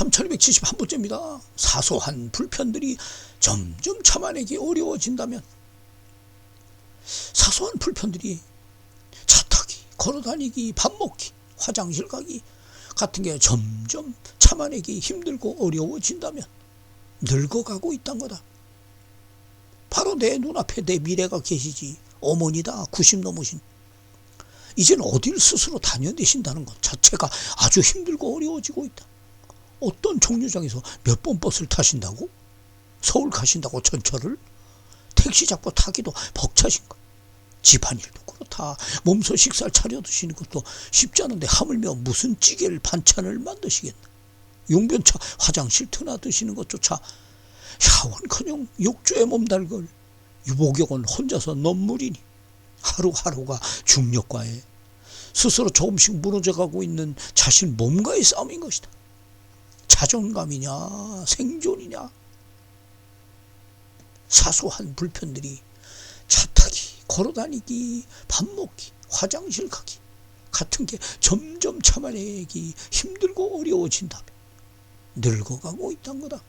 3271번째입니다. 사소한 불편들이 점점 참아내기 어려워진다면 사소한 불편들이 차 타기, 걸어 다니기, 밥 먹기, 화장실 가기 같은 게 점점 참아내기 힘들고 어려워진다면 늙어가고 있단 거다. 바로 내 눈앞에 내 미래가 계시지. 어머니다. 90 넘으신. 이제는 어딜 스스로 다녀내신다는 것 자체가 아주 힘들고 어려워지고 있다. 어떤 정류장에서 몇 번 버스를 타신다고? 서울 가신다고 전철을? 택시 잡고 타기도 벅차신 거. 집안일도 그렇다. 몸소 식사를 차려 드시는 것도 쉽지 않은데 하물며 무슨 찌개를 반찬을 만드시겠나. 용변차 화장실 트나 드시는 것조차 샤원커녕 욕조에 몸달걸 유복역은 혼자서 넘물이니 하루하루가 중력과의 스스로 조금씩 무너져가고 있는 자신 몸과의 싸움인 것이다. 자존감이냐 생존이냐 사소한 불편들이 차 타기, 걸어 다니기, 밥 먹기, 화장실 가기 같은 게 점점 참아내기 힘들고 어려워진다면 늙어가고 있단 거다.